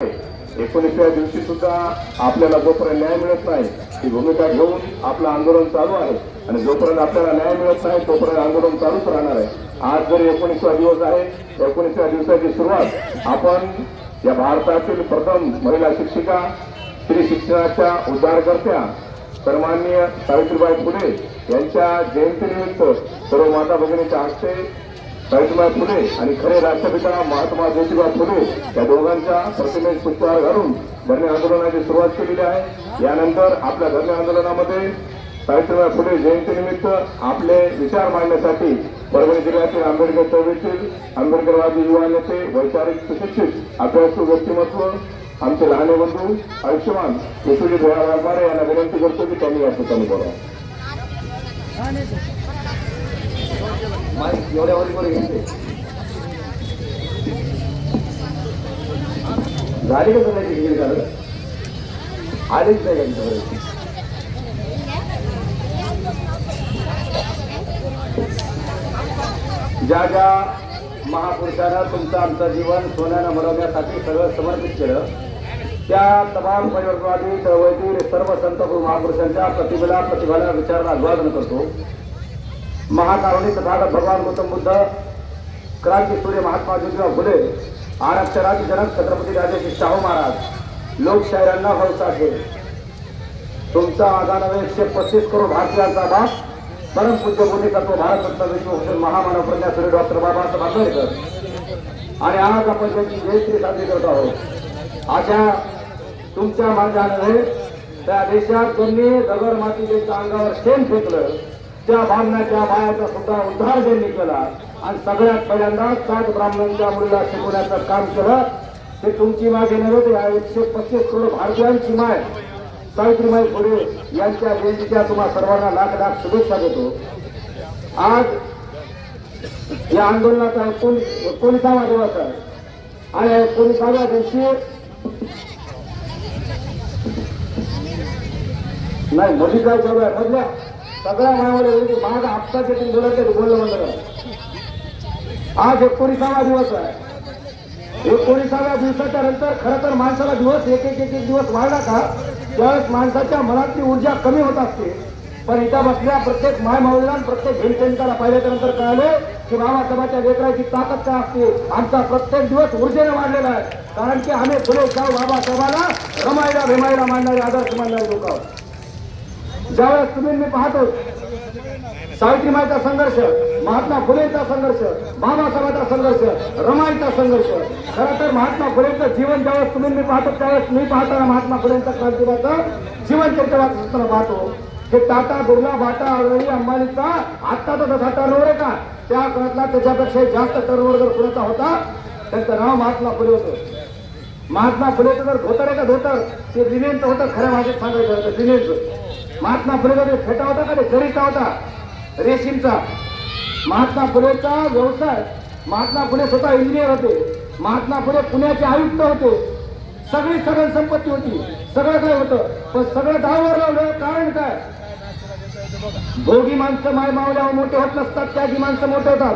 एकोणीसव्या दिवशी सुद्धा आपल्याला जोपर्यंत न्याय मिळत नाही ही भूमिका घेऊन आपलं आंदोलन चालू आहे. आणि जोपर्यंत आपल्याला न्याय मिळत नाही तोपर्यंत आंदोलन चालूच राहणार आहे. आज जर एकोणीसवा दिवस आहे एकोणीसव्या दिवसाची सुरुवात आपण या भारतातील प्रथम महिला शिक्षिका स्त्री शिक्षणाच्या उद्धारकर्त्या सन्माननीय सावित्रीबाई फुले यांच्या जयंतीनिमित्त सर्व माता भगिनीच्या हस्ते सावित्रीबाई फुले आणि खरे राष्ट्रपिता महात्मा ज्योतिबा फुले या दोघांच्या प्रतिमेस पुष्पहार घालून धरणे आंदोलनाची सुरुवात केलेली आहे. यानंतर आपल्या धरणे आंदोलनामध्ये सावित्रीबाई फुले जयंतीनिमित्त आपले विचार मांडण्यासाठी परभणी जिल्ह्यातील आंबेडकर चळवळीतील आंबेडकरवादी युवा नेते वैचारिक सुशिक्षित अभ्यासू व्यक्तिमत्व आमचे लहाने बंधू आयुष्यमान केशवजी भैया वाघमारे यांना विनंती करतो की त्यांनी या ठिकाणी बोला एवढ्या वर घेते झाली का झालं आलीच नाही ज्या ज्या महापुरुषानं तुमचं आमचं जीवन सोन्यानं मिळवण्यासाठी सगळं समर्पित केलं त्या तमाम परिवर्तनवादी चळवळीतील सर्व संत महापुरुषांच्या प्रतिभेला प्रतिभाला विचाराला अभिवादन करतो. महाकारुणी तथागत भगवान गौतम बुद्ध क्रांती सूर्य महात्मा ज्योतिबा फुले आरक्षराचे जनक छत्रपती राजाजी शाहू महाराज लोकशाहीरांना भरवसा तुमचा माझा नव्हे एकशे पस्तीस करोड भारतीयांचा बाप परमपूज्य भूमिकत्व भारत रत्न विश्वभूषण महामानव प्रज्ञा सूर्य डॉक्टर बाबासाहेब आंबेडकर. आणि आज आपण त्यांची जयंती साजरी करत आहोत. अशा तुमच्या माझ्या नव्हे त्या देशात ज्यांनी दगड माती ज्यांच्या अंगावर शेण फेकलं. त्या भावनाच्या बायाचा सुद्धा उद्धार ज्यांनी केला आणि सगळ्यात पहिल्यांदा सात ब्राह्मणांच्या मुलीला शिकवण्याचं काम केलं ते तुमची मागे नव्हे या एकशे पस्तीस करोड भारतीयांची माय. सावित्रीबाई फुले यांच्या जयंतीच्या तुम्हा सर्वांना लाख लाख शुभेच्छा देतो. आज या आंदोलनाचा एकोण एकोणीसावा दिवस आहे. आणि एकोणीसाव्या दिवशी नाही मोदी काय चालू आहे मधल्या सगळ्या मायामध्ये माझा हप्ता घेतून बोलत नाही, बोललं म्हणलं आज एकोणीसावा दिवस आहे. एकोणीसाव्या दिवसाच्या नंतर खरं तर माणसाला दिवस एक एक एक एक दिवस वाढला का त्यावेळेस माणसाच्या मनातली ऊर्जा कमी होत असते. पण इथं बसल्या प्रत्येक माय माऊलीला प्रत्येक भीमसैनिकाला पाहिल्याच्या नंतर की बाबासाहेबाच्या लेकराची ताकद काय असते? आमचा प्रत्येक दिवस ऊर्जेने वाढलेला आहे. कारण की आम्ही फुले जाऊ बाबासाहेबाला रमायला भिमायला मांडणारे आदर्श मांडणारे लोक आहोत. ज्यावेळेस तुम्ही मी पाहतो सावित्रीमाईचा संघर्ष महात्मा फुलेचा संघर्ष बाबासाहेबांचा संघर्ष रमाईचा संघर्ष खरं तर महात्मा फुलेचं जीवन ज्यावेळेस तुम्ही मी पाहतो त्यावेळेस मी पाहताना महात्मा फुलेंचा क्रांतीबाचं जीवन चर्चा असताना पाहतो. हे टाटा बिर्ला बाटा अडवळी अंबानीचा आत्ताचा जसा टर्नओव्हर आहे का? त्या काळातला त्याच्यापेक्षा जास्त टर्नओव्हर जर कुणाचा होता त्यांचं नाव महात्मा फुले होतं. महात्मा फुलेचं जर धोतर आहे का धोतर? ते लिनेनचं होतं खऱ्या भाषेत सांगायचं होतं लिनेनचं महात्मा फुलेचा फेटा होता का ते जरीचा होता? रेशीमचा. महात्मा फुलेचा व्यवसाय. महात्मा फुले स्वतः इंजिनियर होते. महात्मा फुले पुण्याचे आयुक्त होते. सगळी सगळी संपत्ती होती. सगळं काय होतं? पण सगळं दहावर लावलं कारण काय? भोगी माणसं माय मावल्यावर मोठे होत नसतात त्यागी माणसं मोठे होतात.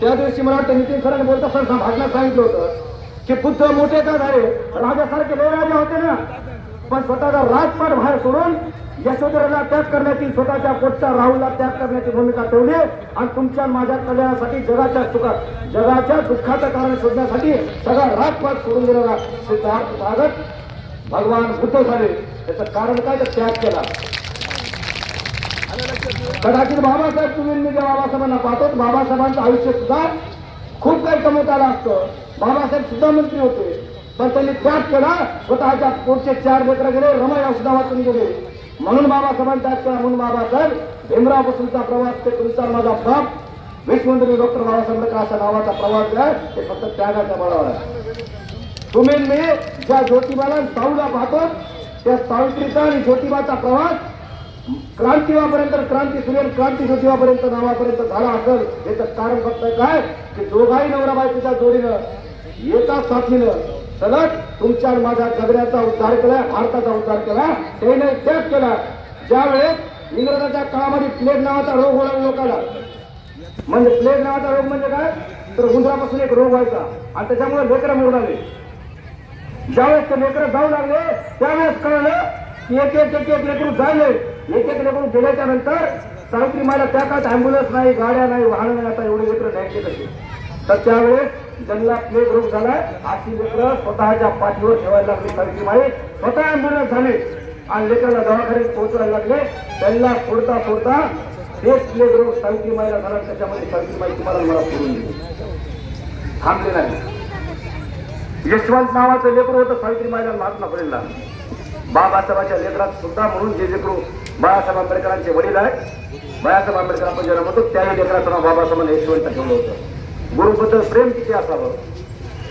त्या दिवशी मला वाटतं नितीन सरांनी बोलता सर भागण्यात सांगितलं होतं की बुद्ध मोठे का झाले? राजासारखे लय राजा होते ना. पण स्वतःचा राजपाट बाहेर सोडून यशोधराला त्याग करण्याची स्वतःच्या पोटच्या राहुलला त्याग करण्याची भूमिका ठेवली आणि तुमच्या माझ्या कल्याणासाठी जगाच्या सुखात जगाच्या दुःखाचं कारण शोधण्यासाठी सगळा राजपाट सोडून दिलेला सिद्धार्थ भागत. भगवान बुद्ध झाले. त्याचं कारण काय? तर त्याग केला. कदाचित बाबासाहेब तुम्ही मी बाबासाहेबांना पाहतो बाबासाहेबांचं आयुष्य सुद्धा खूप काही कमवत आलं असतं. बाबासाहेब सुद्धा मंत्री होते. पण त्यांनी त्याग केला. स्वतःच्या पोटचे चार लेकर गेले रमाई औषधा वाचून गेले. म्हणून बाबासाहेबांनी त्याग केला. म्हणून बाबासाहेब भीमराव पासूनचा प्रवास ते तुमचा माझा बाप. विश्वमंत्री डॉक्टर बाबासाहेब आंबेडकर असा नावाचा प्रवास आहे ते फक्त त्यागाच्या बळावर आहे. तुम्ही मी ज्या ज्योतिबाला साऊला पाहतो त्या सावित्रीचा आणि ज्योतिबाचा प्रवास क्रांतीवापर्यंत क्रांती सूर्य क्रांती ज्योतिबापर्यंत नावापर्यंत झाला असेल. याचं कारण फक्त काय? की दोघाही नवरा बायकोच्या जोडीनं एका साथीनं सलग तुमच्या माझ्या जगण्याचा उद्धार केला भारताचा उद्धार केला त्याने त्याग केला. ज्यावेळेस इंग्रजाच्या काळामध्ये प्लेग नावाचा रोग होणार लोकांना म्हणजे प्लेग नावाचा रोग म्हणजे काय? तर उंदरापासून एक रोग व्हायचा. आणि त्याच्यामुळे लेकरं मोडाले ज्यावेळेस ते लेकरं जाऊ लागले त्यावेळेस कळलं की एक एक एक एक लेकरू झाले एक एक लेकरू गेल्याच्यानंतर सावित्री मला त्या काळात अँब्युलन्स नाही गाड्या नाही वाहन नाही आता एवढे लेकरं न्यायचे कसे तर त्यावेळेस त्यांना प्ले ग्रुप झाला अशी लेकरं स्वतःच्या पाठीवर ठेवायला लागली. सारखी माई स्वतः अँब्युलन्स झाले. आणि लेकराला दवाखान्यात पोहोचवायला लागले. त्यांना सोडता सोडता तेच प्ले ग्रुप सावित्री माईला झाला. त्याच्यामध्ये सावित्री माई तुम्हाला मला सोडून दिली थांबले नाही. यशवंत नावाचं लेकर होतं सावित्री माईला महात्मा फुलेला बाबासाहेबाच्या लेकरात सुद्धा म्हणून जे लेकरू बाळासाहेब आंबेडकरांचे वडील आहेत. बाळासाहेब आंबेडकर आपण ज्याला म्हणतो त्याही लेकराचं नाव बाबासाहेबांना यशवंत ठेवलं होतं. गुरुबद्दल प्रेम किती असावं?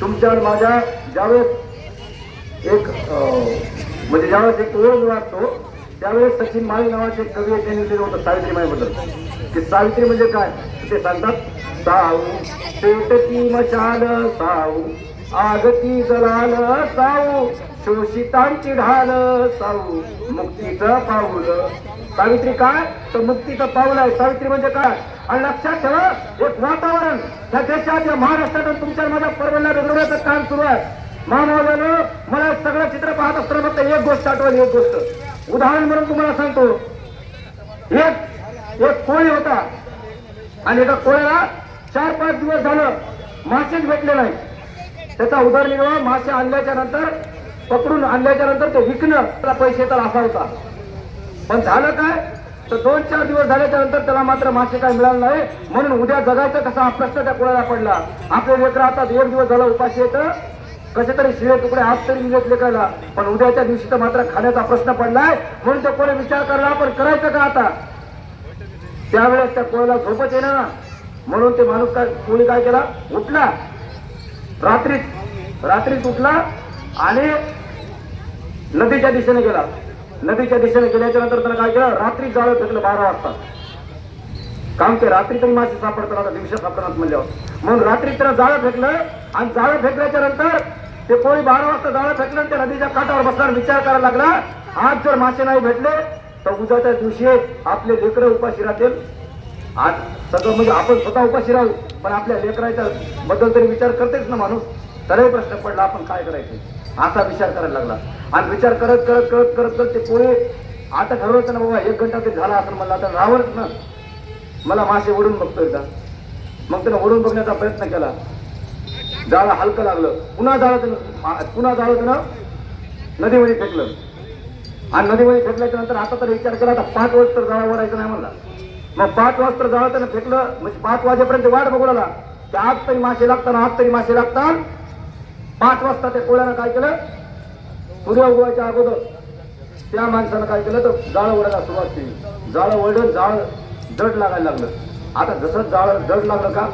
तुमच्या आणि माझ्या ज्यावेळेस एक म्हणजे ज्यावेळेस एक ओळख वाटतो त्यावेळेस सचिन माळी नावाचे एक कवी त्यांनी लिहिलं होतं सावित्रीमाईबद्दल की सावित्री म्हणजे काय? ते सांगतात साऊ पेटती मशाल साऊ आगती जलाल साऊ शोषितांची ढाल साऊ मुक्तीचं पाऊल. सावित्री काय? तर मुक्तीचं पाऊल आहे. सावित्री म्हणजे काय? आणि लक्षात ठेवा एक वातावरण. त्या देशात या महाराष्ट्रात तुमच्या माझ्या परवाना बिघडवण्याचं काम सुरू आहे. महामावल्यानं मला सगळं चित्र पाहत असताना फक्त एक गोष्ट आठवली एक गोष्ट. उदाहरण म्हणून तुम्हाला सांगतो. एक एक कोळी होता. आणि एका कोळ्याला चार पाच दिवस झालं. मासेच भेटले नाही. त्याचा उदरनिर्वाह मासे आणल्याच्या नंतर पकडून आणल्याच्या नंतर ते विकणं त्याला पैसे तर असा होता. पण झालं काय? तर दोन चार दिवस झाल्याच्यानंतर त्याला मात्र मासे काय मिळालं नाही. म्हणून उद्या जगायचं कसा हा प्रश्न त्या कोणाला पडला. आपले लेकर आता एक दिवस झाला उपाशी येतं कसे तरी शिळे तुकडे आज तरी निघत लेखायला पण उद्याच्या दिवशी तर मात्र खाण्याचा प्रश्न पडलाय. म्हणून तो कोणी विचार करला आपण करायचं का आता? त्यावेळेस त्या कोणाला झोपच येणार ना म्हणून ते माणूस काय कोणी काय केला? उठला. रात्रीत रात्रीत उठला आणि नदीच्या दिशेने गेला. नदीच्या दिशेने गेल्याच्यानंतर त्यानं काय केलं? रात्री जाळं फेकलं बारा वाजता. काम ते रात्री तरी मासे सापडतात आता दिवशी सापडतात म्हणल्यावर. म्हणून रात्री त्यानं जाळं फेकलं आणि जाळं फेकल्याच्या नंतर ते कोळी बारा वाजता जाळं फेकलं आणि त्या नदीच्या काठावर बसणार विचार करायला लागला आज जर मासे नाही भेटले तर उद्याच्या दिवशी आपले लेकरं उपाशी राहतील. आज सगळं म्हणजे आपण स्वतः उपाशी राहू पण आपल्या लेकराच्या बद्दल तरी विचार करतेच ना माणूस. त्यालाही प्रश्न पडला आपण काय करायचं? असा विचार करायला लागला. आणि विचार करत करत करत करत करत ते कोणी आता ठरवलं ना बाबा एक घंटा ते झाला असं म्हणलं आता राहावंच ना मला मासे ओढून बघतोय का? मग त्यानं ओढून बघण्याचा प्रयत्न केला. जाळं हलकं लागलं. पुन्हा जाळं त्यानं पुन्हा जाळं त्यानं नदीमध्ये फेकलं. आणि नदीमध्ये फेकल्याच्या नंतर आता तर विचार केला आता पाच वाजता जाळं ओढायचं नाही म्हणला. मग पाच वाजता जाळं त्यानं फेकलं म्हणजे पाच वाजेपर्यंत वाट बघू लागला. की आज तरी मासे लागतात आज तरी मासे लागतात. पाच वाजता त्या कोळ्यानं काय केलं? सूर्य उगवायच्या अगोदर त्या माणसानं काय केलं तर जाळं ओढायला सुरुवात केली. जाळं ओढलं जाळ जड लागायला लागलं. आता जसं जाळं जड लागलं का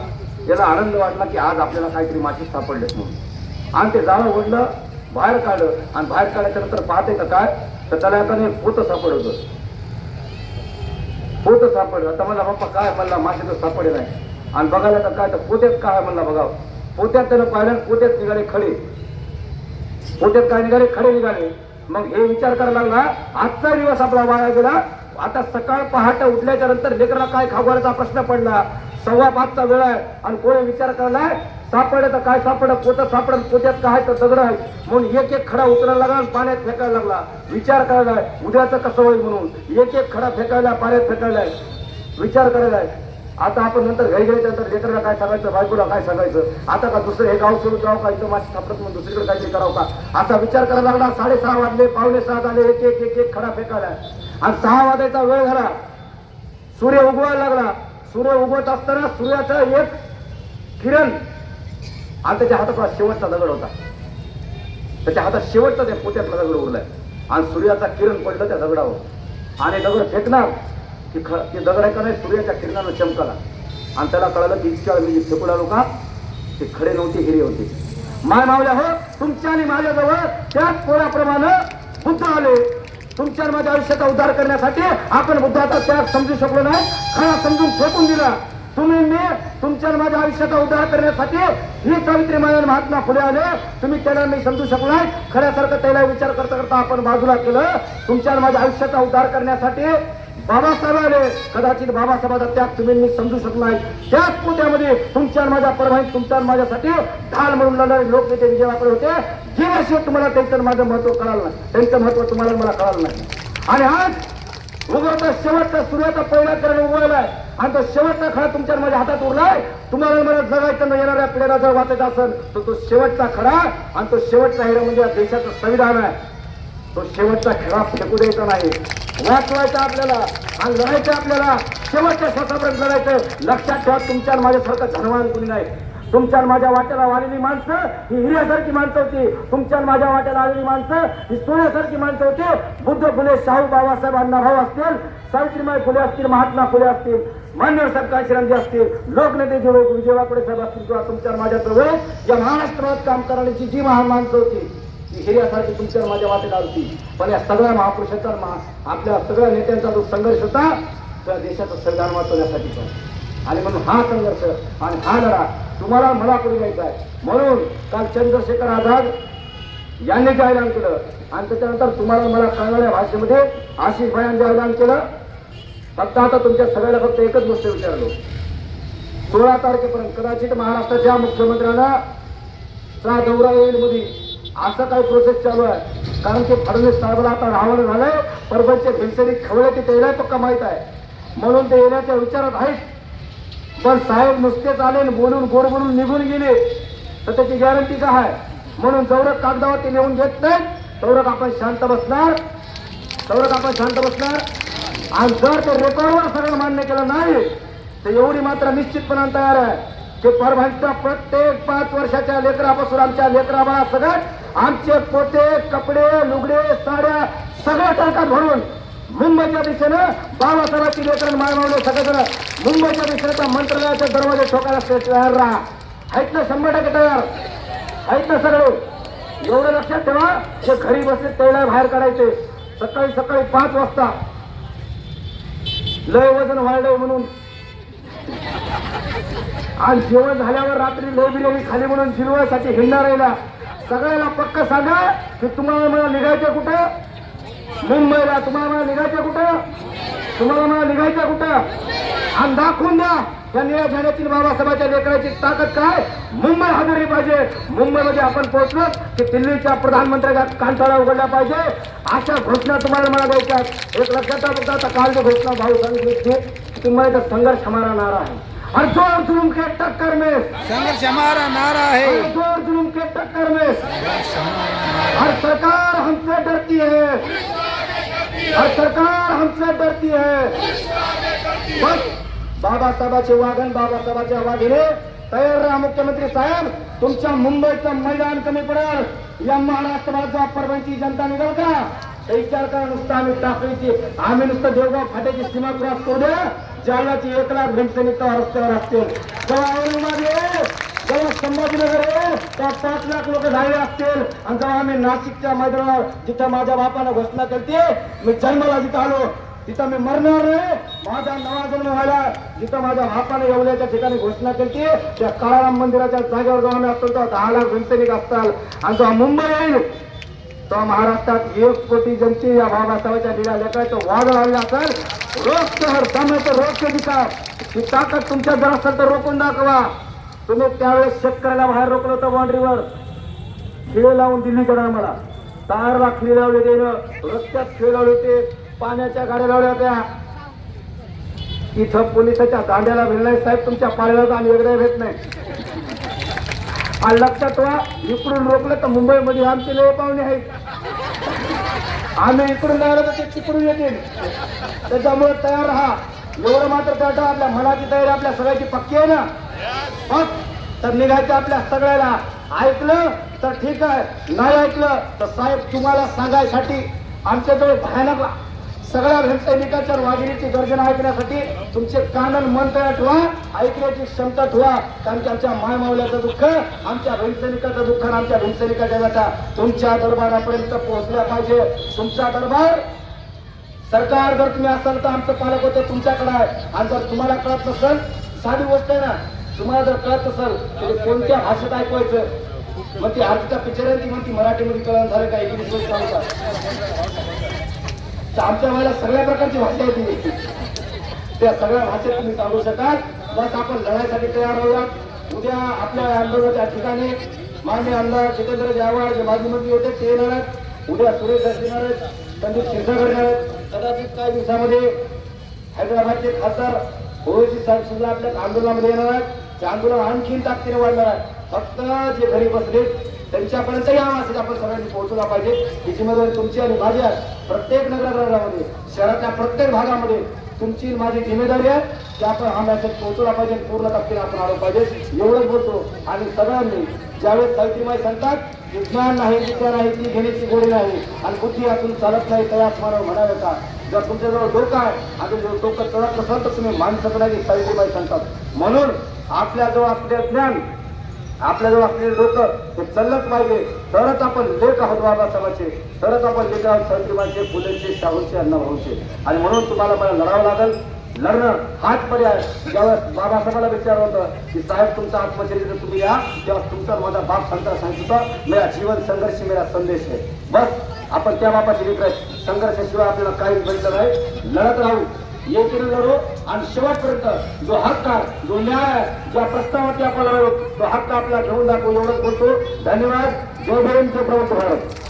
याला आनंद वाटला की आज आपल्याला काहीतरी मासे सापडलेत म्हणून. आणि ते जाळं ओढलं बाहेर काढलं. आणि बाहेर काढल्याच्या नंतर पाहते का काय? तर त्याला आता एक पोतं सापडलं पोतं सापडलं. आता मला बाप्पा काय म्हणला? मासे तर सापडे नाही. आणि बघायला तर काय तर पोत्यात काय म्हणला बघा? पोत्यात त्यानं पाहिलं आणि पोत्यात निघाले खडे. पोत्यात काय निघाले? खडे निघाले. मग हे विचार करायला लागला आजचा दिवस आपला वाया गेला. आता सकाळ पहाटे उठल्याच्या नंतर लेकराला काय खागवायचा प्रश्न पडला? सव्वा पाचचा वेळ आहे. आणि कोणी विचार करायला सापडलं तर काय सापडलं? पोतं सापडलं पोत्यात काय? तर दगड आहे. म्हणून एक एक खडा उतरायला लागला आणि पाण्यात फेकायला लागला. विचार करायला उद्याचं कसं होईल म्हणून? एक एक खडा फेकायला पाण्यात फेकायला विचार करायला आता आपण नंतर घरी गेल्याच्यानंतर लेकरला काय सांगायचं बायकोला काय सांगायचं? आता का दुसरं हे गाव सोडून जाऊ का? इथं माझी सापडत म्हणून दुसरीकडे काहीतरी करावं का? असा विचार करायला लागला. साडेसहा वाजले पावणे सहा झाले एक एक एक एक खडा फेकायला. आणि सहा वाजायचा वेळ झाला. सूर्य उगवायला लागला. सूर्य उगवत असताना सूर्याचा एक किरण आणि त्याच्या हातात शेवटचा दगड होता. त्याच्या हातात शेवटचा त्या पोत्यातला दगड उरलाय. आणि सूर्याचा किरण पडलं त्या दगडावर. आणि दगड फेकणार की ख ते दगड आहे का नाही? सूर्याच्या किरणानं चमकला. आणि त्याला कळालं की इतक्या वेळी मी का? ते खडे नव्हते हिरे होते. माय मावल्या हो तुमच्या आणि माझ्याजवळ त्याच पोळ्याप्रमाणे बुद्ध आले. तुमच्या आणि माझ्या आयुष्याचा उद्धार करण्यासाठी आपण बुद्धाचा त्याग समजू शकलो नाही खरा समजून फेकून दिला. तुम्ही मी तुमच्या माझ्या आयुष्याचा उद्धार करण्यासाठी ही सावित्री माझ्या महात्मा फुले आले. तुम्ही त्याला मी समजू शकलो नाही. खऱ्यासारखं त्याला विचार करता करता आपण बाजूला केलं. तुमच्या माझ्या आयुष्याचा उद्धार करण्यासाठी बाबासाहेब आले कदाचित बाबासाहेबाचा त्याग तुम्ही मी समजू शकणार त्याच पोत्यामध्ये तुमच्या माझ्या परवानगी तुमच्या माझ्यासाठी ढाल म्हणून लढणारे लोक नेते विजयाकडे होते. जीवाशिवाय तुम्हाला त्यांचं माझं महत्त्व कळालं नाही. त्यांचं महत्त्व तुम्हाला मला कळालं नाही. आणि आज उगवता शेवटचा सूर्याचा पहिला करण उगवलाय. आणि तो शेवटचा खडा तुमच्या माझ्या हातात उरलाय. तुम्हाला मला जगायचं न येणाऱ्या पिढ्याला जर वाचायचा असेल तर तो शेवटचा खडा आणि तो शेवटचा हिरा म्हणजे या देशाचं संविधान आहे. तो शेवटचा खेळा फेकू द्यायचा नाही. वाचवायचा आपल्याला आणि लढायचं आपल्याला. शेवटच्या श्वासापर्यंत लढायचं. लक्षात ठेवा तुमच्या माझ्यासारखं धनवान कुणी नाही. तुमच्या माझ्या वाट्याला आलेली माणसं ही हिऱ्यासारखी माणसं होती. तुमच्या माझ्या वाट्याला आलेली माणसं ही सोन्यासारखी माणसं होती. बुद्ध फुले शाहू बाबासाहेब अण्णाभाऊ असतील सावित्रीबाई फुले असतील महात्मा फुले असतील मान्यवर सरकार शिरांजी असतील लोकनेते जे विजयवाकडे साहेब असतील किंवा तुमच्या माझ्या जवळ या महाराष्ट्रात काम करण्याची जी महान माणसं होती हिऱ्यासारखी तुमच्या माझ्या वाटेत होती पण या सगळ्या महापुरुषांचा महा- आपल्या सगळ्या नेत्यांचा जो संघर्ष होता त्या देशाचं संविधान वाचवण्यासाठीचा आणि म्हणून हा संघर्ष आणि हा लढा तुम्हाला मला पुढे घ्यायचा आहे. म्हणून काल चंद्रशेखर आझाद यांनी जाहीरान केलं आणि त्याच्यानंतर तुम्हाला मला कळणाऱ्या भाषेमध्ये आशिष भयान जाहीरान केलं फक्त आता तुमच्या सगळ्याला फक्त एकच गोष्ट विचारलो. सोळा तारखेपर्यंत कदाचित महाराष्ट्राच्या मुख्यमंत्र्यांना चा दौरा येईल मोदी असं काही प्रोसेस चालू आहे. कारण की फडणवीस साहेबाला आता रावण झालंय परभणचे भिलसरी खवळे ते त्याला पक्का माहीत आहे. म्हणून ते येण्याच्या विचारात आहेत. पण साहेब नुसतेच आले बोलून गोड बोलून निघून गेले. तर त्याची गॅरंटी काय आहे? म्हणून जवळक कागदावर ते लिहून घेत नाही तेवढं आपण शांत बसणार. तेवढं आपण शांत बसणार. आणि जर ते रेकॉर्डवर सगळं मान्य केलं नाही तर एवढी मात्र निश्चितपणे तयार आहे. की परभणीच्या प्रत्येक पाच वर्षाच्या लेकरापासून आमच्या लेकराबाळा सगळ्यात. आमचे पोते कपडे लुगडे साड्या सगळ्या टाकात भरून मुंबईच्या दिशेनं बाबासाहेबांची लेकरं मायमावले सगळेजण मुंबईच्या दिशेनं मंत्रालयाचे दरवाजे ठोकायला तयार राहा. आहेत ना शंभर टक्के तयार. आहेत ना सगळे. एवढं लक्षात ठेवा जे घरी बसले तेवढ्या बाहेर काढायचे. सकाळी सकाळी पाच वाजता. लय वजन वाढलंय म्हणून आणि जेवण झाल्यावर रात्री लय बिर्याणी खाली म्हणून शिरवायसाठी हिंडा राहिला सगळ्याला पक्क सांगा की तुम्हाला मला निघायचं कुठं? मुंबईला. तुम्हाला मला निघायचं कुठं? तुम्हाला मला निघायचं कुठं? आणि दाखवून द्या. त्या निळ्या झेंड्यातील बाबासाहेबांच्या लेकराची ताकद काय? मुंबई हजेरी पाहिजे. मुंबईमध्ये आपण पोहोचलो की दिल्लीच्या प्रधानमंत्र्याचा कांठाळा उघडल्या पाहिजे. अशा घोषणा तुम्हाला मला द्यायच्या एक लक्षात आता काल घोषणा भाऊ सांगितली तुम्हाला संघर्ष हमारा नारा आहे. और जोर जुलूम के टक्कर में संघर्ष हमारा नारा है और जोर जुलूम के टक्कर में और सरकार हमसे डरती है. और सरकार हमसे डरती है. बस बाबासाहेबाचे वागण बाबासाहेबाच्या वाघिने तयार राहा मुख्यमंत्री साहेब. तुमच्या मुंबईचं मैदान कमी पडेल. या महाराष्ट्रात जो परभणीची जनता निघाल का विचार करा नुसतं आम्ही टाकळीची आम्ही नुसतं देवगाव फाट्याची सीमा क्रॉस करू द्या. जालन्याची एक लाख भीमसैनिक रस्त्यावर असतील. जेव्हा औरंगाबाद येईल जेव्हा संभाजीनगर येईल तेव्हा पाच लाख लोक झाले असतील. आणि जेव्हा आम्ही नाशिकच्या मैदानावर जिथं माझ्या बापानं घोषणा केली मी जन्माला जिथं आलो तिथं मी मरणार नाही. माझा नवा जन्म व्हायला जिथं माझ्या बापाने येवल्याच्या ठिकाणी घोषणा केली त्या काळाराम मंदिराच्या जागेवर जाऊन आम्ही असतो तेव्हा दहा लाख भीमसैनिक असतात आणि जेव्हा मुंबई येईल तेव्हा महाराष्ट्रात एक कोटी जनते या बाबासाहेबाच्या लिळा लेकराचं वाद लागला असेल रोग शहर दमाचं रोग विकास. ही ताकद तुमच्या जर असेल तर रोखून दाखवा. तुम्ही त्यावेळेस शेतकऱ्याला बाहेर रोखलं होतं बाउंड्रीवर खिळे लावून दिल्लीच्या मला तारला खिळे लावले ते रस्त्यात खिळे लावले होते. पाण्याच्या गाड्या लावल्या होत्या. इथं पोलिसाच्या दांड्याला भेटलाय साहेब. तुमच्या पाळ्याला आम्ही वेगळ्या भेट नाही. आणि लक्षात ठेवा इकडून रोखलं तर मुंबईमध्ये आमचे लय पाहुणे आहेत. आम्ही इकडून जाणार तर ते तिकडून येतील. त्याच्यामुळे तयार राहा. एवढं मात्र तयार आपल्या मनाची तयारी आपल्या सगळ्याची पक्की आहे ना? बस. तर निघायचं आपल्या सगळ्याला. ऐकलं तर ठीक आहे. नाही ऐकलं तर साहेब तुम्हाला सांगायसाठी आमच्याजवळ भयानक सगळ्या सैनिकाच्या वाघिणीची गर्जना ऐकण्यासाठी तुमचे कानन मन तयार ठेवा ऐकण्याची क्षमता ठेवा. कारण की आमच्या मायमावल्याचं दुःख आमच्या रणसैनिकाचं दुःख आणि आमच्या भीमसैनिकाच्या व्यथा तुमच्या दरबारापर्यंत पोहोचल्या पाहिजे. तुमचा दरबार सरकार जर तुम्ही असाल तर आमचं पालक होतं तुमच्याकडे आहे. आणि जर तुम्हाला कळत नसेल साधी गोष्ट आहे ना तुम्हाला जर कळत असेल तर कोणत्या भाषेत ऐकवायचं? मग ती आरतीचा पिक्चर आहे ती म्हणती मराठीमध्ये कळण झालं का? इंग्लिशमध्ये तर आमच्या वेळेला सगळ्या प्रकारची भाषा येते. त्या सगळ्या भाषेत तुम्ही सांगू शकाल. बस आपण लढायसाठी तयार होऊयात उद्या आपल्या आंदोलनाच्या ठिकाणी मान्य आमदार जितेंद्र जायवाड जे माजी मंत्री होते ते येणार आहेत. उद्या सुरेश असणार येणार आहेत. संदीप क्षीरसागर येणार आहेत. कदाचित काही दिवसामध्ये हैदराबादचे खासदार ओवेसी साहेब सुद्धा आपल्या आंदोलनामध्ये येणार आहेत. ते आंदोलन आणखीन ताकदीने वाढणार आहे फक्त जे घरी बसले त्यांच्यापर्यंत या मेसेज आपण सगळ्यांनी पोहोचवला पाहिजे. ही जिम्मेदारी तुमची आणि माझी आहे. प्रत्येक नगरामध्ये शहरातल्या प्रत्येक भागामध्ये तुमची माझी जिम्मेदारी आहे. की आपण हा मॅसेज पोहोचवला पाहिजे पूर्ण ताकदीने आपण आलो पाहिजे. एवढंच बोलतो आणि सगळ्यांनी ज्यावेळेस सावित्रीमाई सांगतात विज्ञान नाही विज्ञान नाही ती घेण्याची गोडी नाही आणि बुद्धी असून चालत नाही तया तुम्हाला म्हणावे का? जर तुमच्याजवळ डोकं आहे आणि जर डोकं चढत नसाल तर तुम्ही माणसं नाही सावित्रीबाई सांगतात. म्हणून आपल्याजवळ आपले ज्ञान आपल्याजवळ असलेलं डोकं हे चाललंच पाहिजे. तरच आपण लेख आहोत बाबासाहेबांचे. तरच आपण लेख आहोत सावित्रीबाईचे फुलेंचे शाहूंचे अण्णाभाऊंचे आणि म्हणून तुम्हाला मला लढावं लागेल. लढणं हाच पर्याय. ज्यावेळेस बाबासाहेबाला विचार होतं की साहेब तुमचा आत्मचरित्र तुम्ही या. तेव्हा तुमचा माझा बाप सांगता सांगितलं मेरा जीवन संघर्ष मेरा संदेश आहे बस आपण त्या बापाची लेकर संघर्षाशिवाय आपल्याला काहीच भेटलं नाही. लढत राहू. येतील लढू आणि शेवटपर्यंत जो हक्क जो न्याय ज्या प्रस्तावाची आपण लढू तो हक्क आपला घेऊन दाखवू एवढंच बोलतो. धन्यवाद. जय भीम. जय प्रवृत्त भारत.